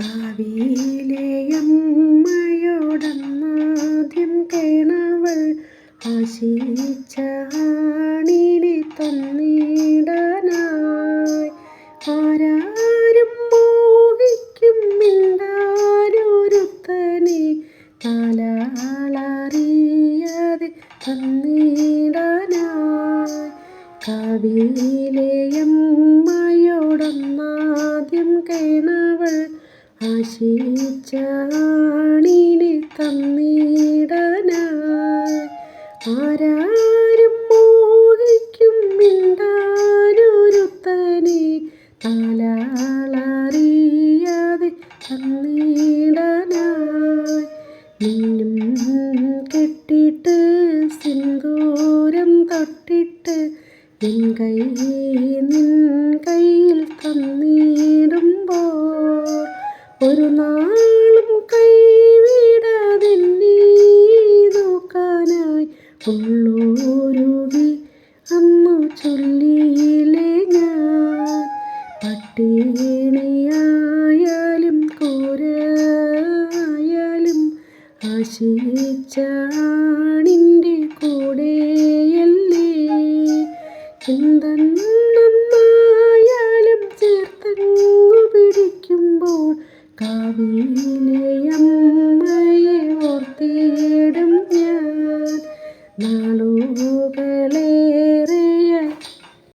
കാവിയിലെയമ്മയോടന്നാദ്യം കേണവൾ ആശിച്ച ആണിനെ തന്നിടനായി. ആരാരും മോഹിക്കും മിണ്ടാരൊരുത്തനെ തന്നിടനായി. കാവിയിലെ കാവിയിലെയമ്മയോടൊന്നാദ്യം കേണവൾ ആശിച്ച തന്നിടന ആരാരും മോഹിക്കും മിണ്ടാനൊരുത്തനെ താലാളറിയാതെ തന്നിടന നിന്നും കെട്ടിട്ട് സിന്ദൂരം തൊട്ടിട്ട് എൻ കൈ നിൻ കയ്യിൽ ഒരു നാളും കൈവിടാതെ നീ നോക്കാനായി. ഉള്ളൂരുകി അന്നു ചൊല്ലിയില്ലേ ഞാൻ. പട്ടിണിയായാലും കോരായാലും ആശിച്ചാണിന്റെ കൂടെയല്ലേ. ഓർത്തിടും ഞാൻ. നാളുകൾ